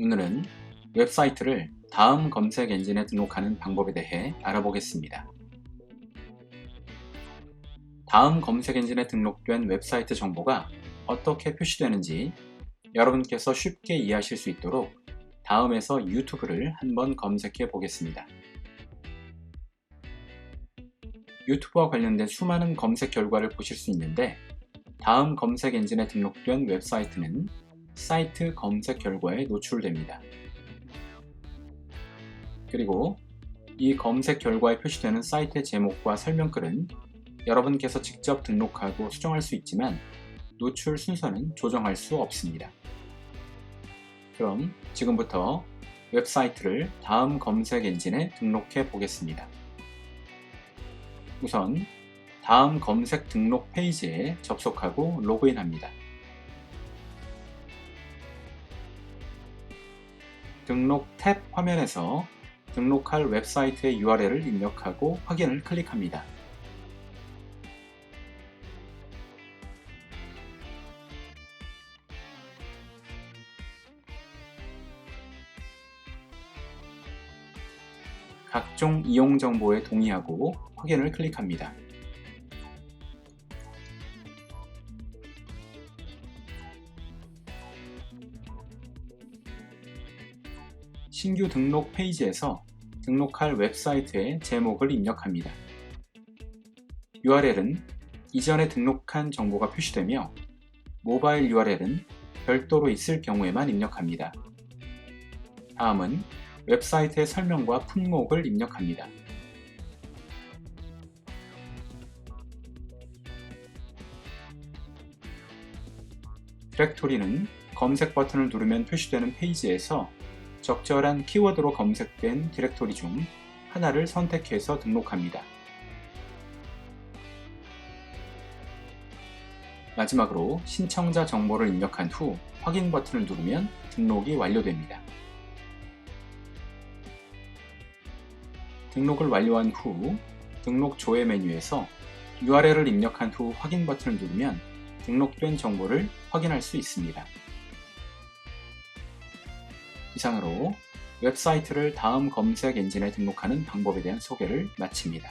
오늘은 웹사이트를 다음 검색 엔진에 등록하는 방법에 대해 알아보겠습니다. 다음 검색 엔진에 등록된 웹사이트 정보가 어떻게 표시되는지 여러분께서 쉽게 이해하실 수 있도록 다음에서 유튜브를 한번 검색해 보겠습니다. 유튜브와 관련된 수많은 검색 결과를 보실 수 있는데 다음 검색 엔진에 등록된 웹사이트는 사이트 검색 결과에 노출됩니다. 그리고 이 검색 결과에 표시되는 사이트의 제목과 설명글은 여러분께서 직접 등록하고 수정할 수 있지만 노출 순서는 조정할 수 없습니다. 그럼 지금부터 웹사이트를 다음 검색 엔진에 등록해 보겠습니다. 우선 다음 검색 등록 페이지에 접속하고 로그인합니다. 등록 탭 화면에서 등록할 웹사이트의 URL을 입력하고 확인을 클릭합니다. 각종 이용 정보에 동의하고 확인을 클릭합니다. 신규 등록 페이지에서 등록할 웹사이트의 제목을 입력합니다. URL은 이전에 등록한 정보가 표시되며 모바일 URL은 별도로 있을 경우에만 입력합니다. 다음은 웹사이트의 설명과 품목을 입력합니다. 디렉토리는 검색 버튼을 누르면 표시되는 페이지에서 적절한 키워드로 검색된 디렉토리 중 하나를 선택해서 등록합니다. 마지막으로 신청자 정보를 입력한 후 확인 버튼을 누르면 등록이 완료됩니다. 등록을 완료한 후 등록 조회 메뉴에서 URL을 입력한 후 확인 버튼을 누르면 등록된 정보를 확인할 수 있습니다. 이상으로 웹사이트를 다음 검색 엔진에 등록하는 방법에 대한 소개를 마칩니다.